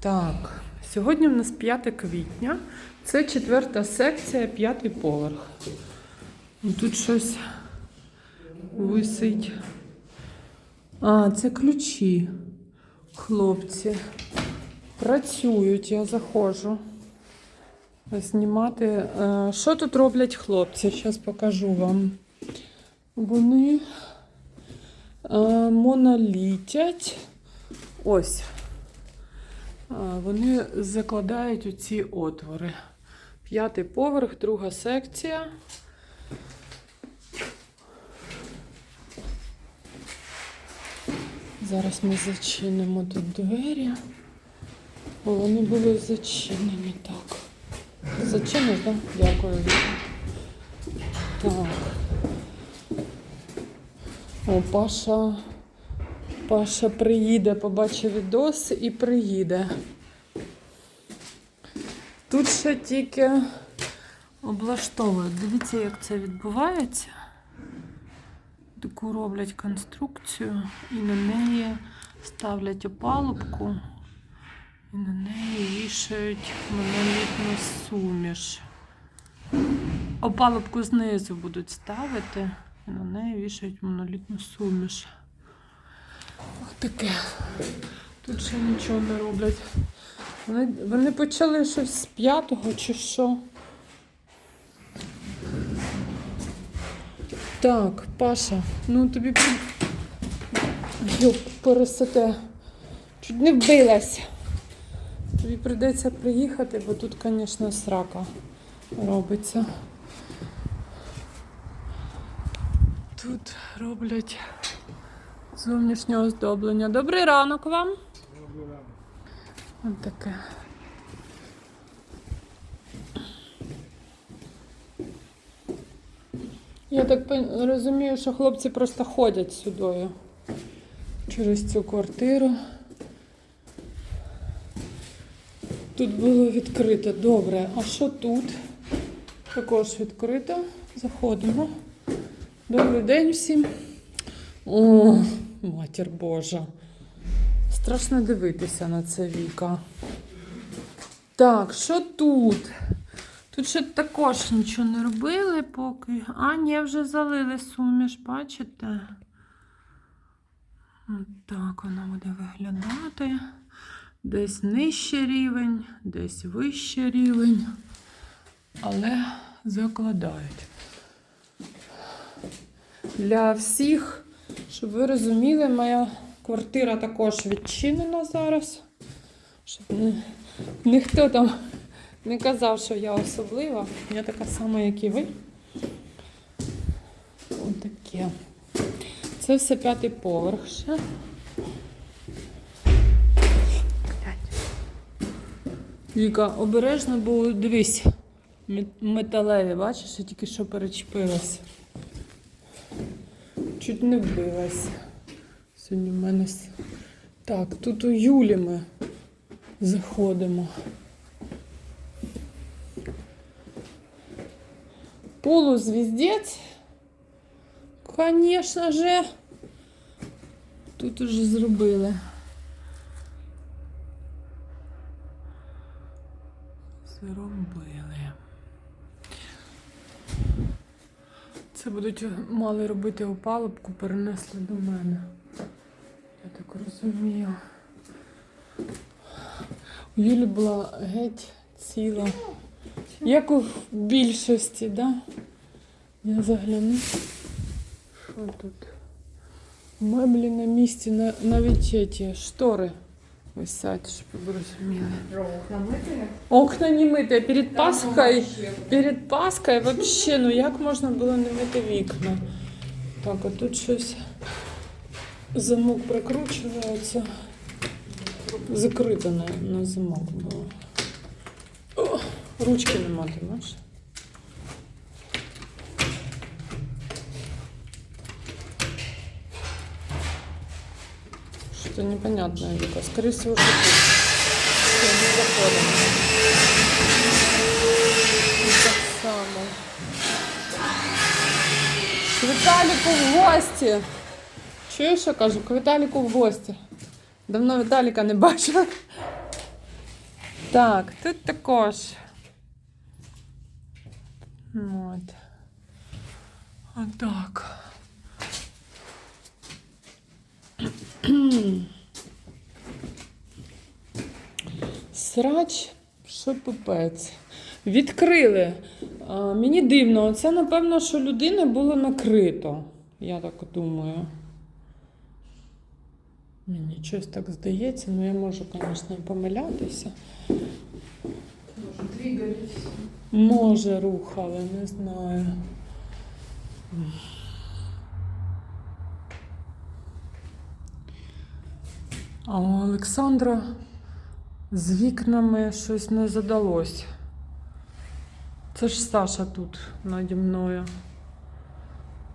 Так, сьогодні в нас 5 квітня. Це четверта секція, п'ятий поверх. Тут щось висить. А, це ключі. Хлопці. Працюють, я заходжу. Знімати. Е, Що тут роблять хлопці? Зараз покажу вам. Вони е, монолітять. Ось. Вони закладають у ці отвори. П'ятий поверх, друга секція. Зараз ми зачинимо тут двері. Бо вони були зачинені так. Зачиниш, так? Дякую. Так. О, Паша. Паша приїде, побачив відос і приїде. Тут ще тільки облаштовують. Дивіться, як це відбувається. Таку роблять конструкцію і на неї ставлять опалубку і на неї вішають монолітну суміш. Опалубку знизу будуть ставити і на неї вішають монолітну суміш. Ось таке. Тут ще нічого не роблять. Вони, вони почали щось з п'ятого чи що. Так, Паша, ну тобі Йоп, пересете. Чуть не вбилась. Тобі прийдеться приїхати, бо тут, звісно, срака робиться. Тут роблять зовнішнє оздоблення. Добрий ранок вам. Ось таке. Я так розумію, що хлопці просто ходять сюди через цю квартиру. Тут було відкрито. Добре. А що тут? Також відкрито. Заходимо. Добрий день всім. О, матір Божа. Страшно дивитися на це віка. Так, що тут? Тут ще також нічого не робили поки. А, ні, вже залили суміш, бачите? От так вона буде виглядати. Десь нижче рівень, десь вище рівень. Але закладають. Для всіх, щоб ви розуміли, моя квартира також відчинена зараз. Щоб не, ніхто там не казав, що я особлива. Я така сама, як і ви. Отаке. Це все п'ятий поверх ще. Віка, обережно, бо дивись, металеві, бачиш, я тільки що перечепилася. Чуть не вбилась. Сьогодні в мене. Так, тут у Юлі ми заходимо. Полузвіздець. Конечно же. Тут уже. Зробили. Це будуть мали робити опалубку, перенесли до мене. Я так розумію. У Юлі була геть ціла. Як у більшості, да? Я загляну. Що тут? Меблі на місці, на- навіть ті штори висять, щоб ви розуміли. Окна не миті. Перед Пасхою, перед Пасхою вообще, ну як можна було не мити вікна? Так, а тут щось замок прокручується. Закрито на, на замок було. О, ручки нема, ти бачиш? Что-то непонятное, Вика. Скорее всего, что тут. Не заходим. І так само. К Віталіку в гості. Чуєш, що кажу? К Віталіку в гості. Давно Віталіка не бачила. Так, тут також. От. Отак. Срач, що пипець. Відкрили. А, мені дивно, це напевно, що людини було накрито. Я так думаю. Мені щось так здається, ну я можу, звісно, помилятися. Может, двигались. Може, рухали, не знаю. А у Олександра з вікнами щось не задалось. Це ж Саша тут наді мною.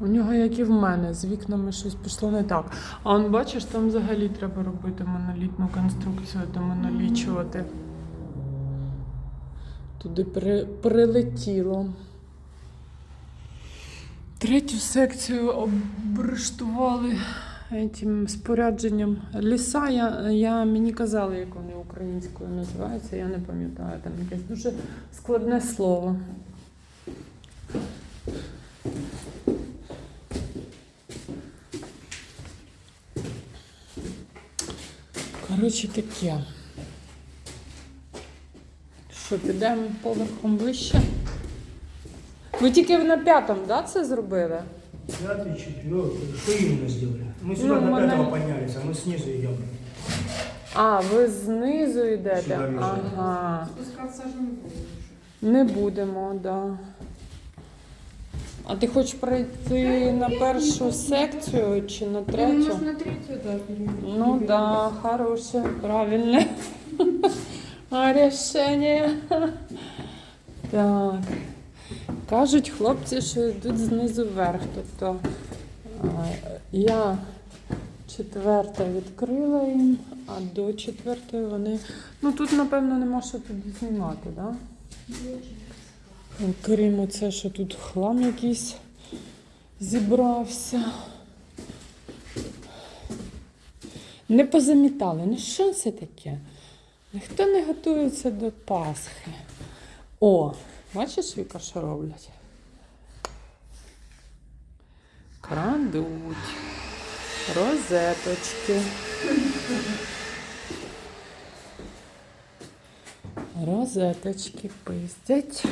У нього, як і в мене, з вікнами щось пішло не так. А он, бачиш, там взагалі треба робити монолітну конструкцію та монолічувати. Туди при, прилетіло. Третю секцію обрештували цим спорядженням. Ліса, я, я, мені казали, як вони українською називаються, я не пам'ятаю, там якесь дуже складне слово. Коротше, таке. Що, підемо поверхом вище? Ви тільки на п'ятому, да, це зробили? Пятый, четвертый. Что именно сделали? Мы сюда Ну, до мы пятого на- поднялись, а мы снизу идем. А, ви знизу йдете? Сюди вниз. Ага. Спускаться же не буду уже. Не будемо, да. А ти хочеш пройти на першу секцію чи на Ну, третю? может, на третью, да, перейдем. Ну да, хороше, правильне. А, Рішення. Так. Кажуть хлопці, що йдуть знизу вверх. Тобто я четверта відкрила їм, а до четвертої вони. Ну тут, напевно, нема що тоді знімати, так? Да? Крім оце, що тут хлам якийсь зібрався. Не позамітали. Ну що це таке? Ніхто не готується до Пасхи. О, бачиш, Віка, що роблять? Крадуть. Розеточки. Розеточки пиздять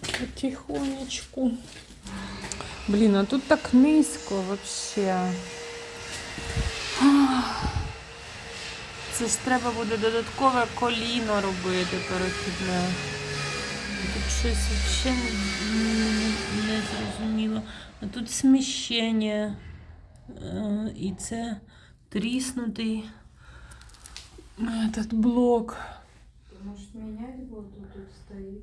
потихонечку. Блін, а тут так низько вообще. Це ж треба буде додаткове коліно робити перехідне. Тут щось взагалі не, зрозуміло. А тут сміщення. Е, І це тріснутий этот блок. Может, менять вот тут, стоит?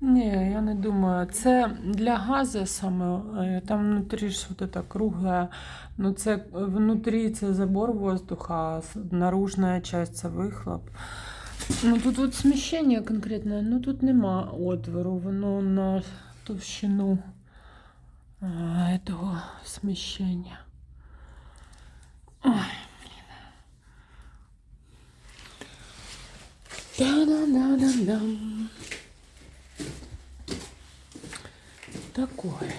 Ні, я не думаю. Це для газу саме. е, Там внутрі ж это кругле. Ну це внутрі це забор воздуха, а наружная часть це вихлоп. Ну тут от сміщення конкретне, ну тут нема отвору, воно на товщину а, этого сміщення. Ой, блін. Та-да-да-да-дам. Такое.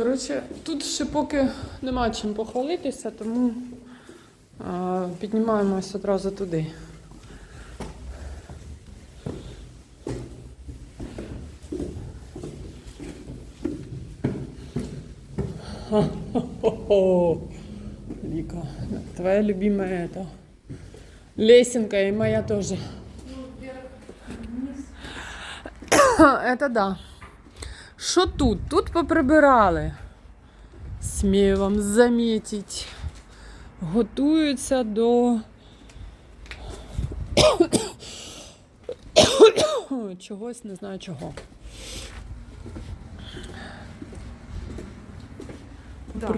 Коротше, тут ще поки нема чим похвалитися, тому а, піднімаємось одразу туди. Хо-хо-хо. Вика, твоя любимая это лесенка и моя тоже. Ну, вверх, вниз. Это да. Що тут? Тут поприбирали. Смію вам замітити. Готуються до чогось, не знаю чого. Да,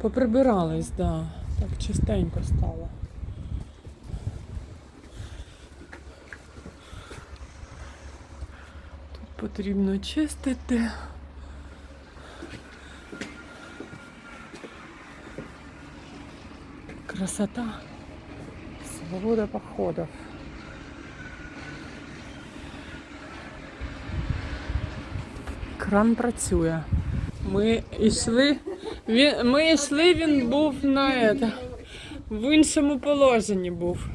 Поприбирались, да. Так чистенько стало. Потрібно чистити. Красота. Свобода походов. Кран працює. Ми йшли. Він, ми йшли, він був на это, в іншому положенні був.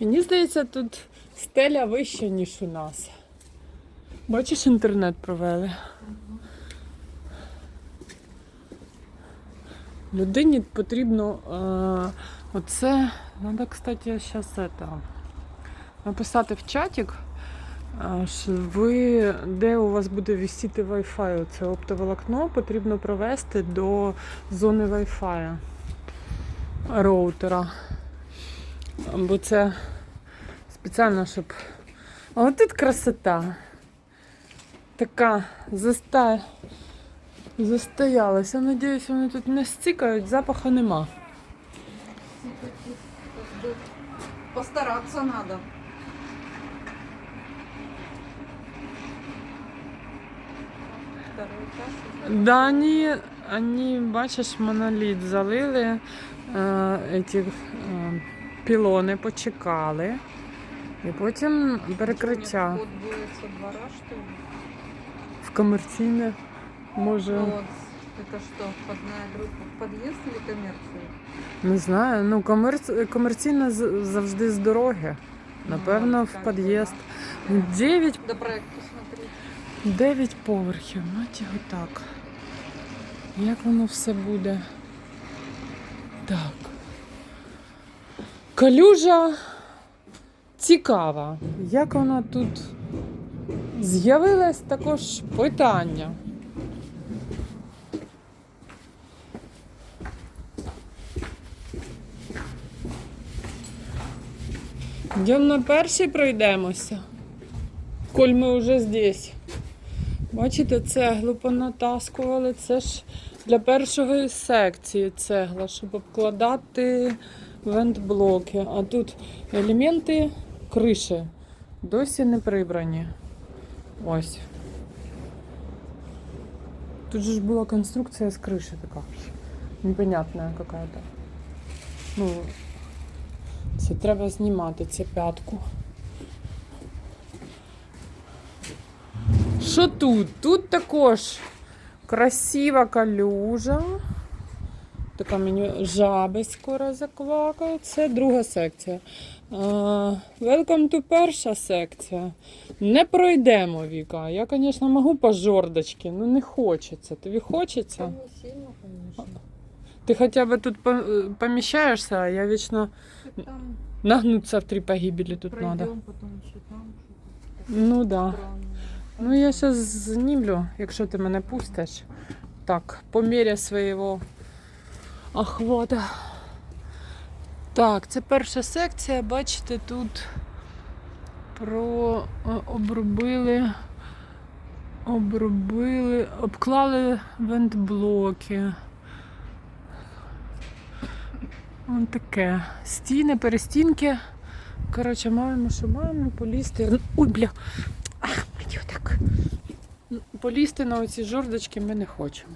Мені здається, тут стеля вища, ніж у нас. Бачиш, інтернет провели. Людині потрібно е, оце. Треба, кстати, зараз это, написати в чатик. Що Ви, де у вас буде висіти Wi-Fi, це оптоволокно потрібно провести до зони Wi-Fi роутера. Бо це спеціально, щоб. А от тут красота Така заста... застоялася. Надіюсь, вони тут не стікають, запаху нема. как бы Постараться надо. Второй этаж. уже. Да, они, они, бачиш, моноліт залили, е, эти, е, пілони почекали. І потім перекриття Вход будет со двора, что ли? в комерційне може. Ну вот, это что, входная группа в подъезд или коммерцию? Не знаю. Ну, комерц... комерційне з- завжди з дороги. Напевно, Ну, в как бы, під'їзд. да. Дев'ять, До проект посмотреть. дев'ять поверхів, мать його так. Як воно все буде? Так. Калюжа цікава. Як вона тут з'явилось також питання. Йдемо на перший пройдемося. Коль ми вже здесь. Бачите, цеглу понатаскували. Це ж для першої секції цегла, щоб обкладати вентблоки. А тут елементи криші досі не прибрані. Ось. Тут же ж була конструкція з криші така. Непонятная какая-то. Ну, це треба знімати цю п'ятку. Що тут? Тут також красива калюжа. Така мені жаби скоро заквакають. Це друга секція. Welcome to перша секція. Не пройдемо, Віка. Я, звісно, можу по жордочки, але не хочеться. Тобі хочеться? Сильно. Ти хоча б тут поміщаєшся, а я вічно Так Там нагнуться в три погибелі тут пройдем, треба. там Ну да. Ну я зараз знімлю, якщо ти мене пустиш. Так, по мірі свого охвата. Так, це перша секція. Бачите, тут про е, обробили, обробили, обклали вентблоки. Ось таке. Стіни, перестінки. Коротше, маємо, що маємо полізти. Ой, бля. Ах, так. Полізти на оці жордочки ми не хочемо.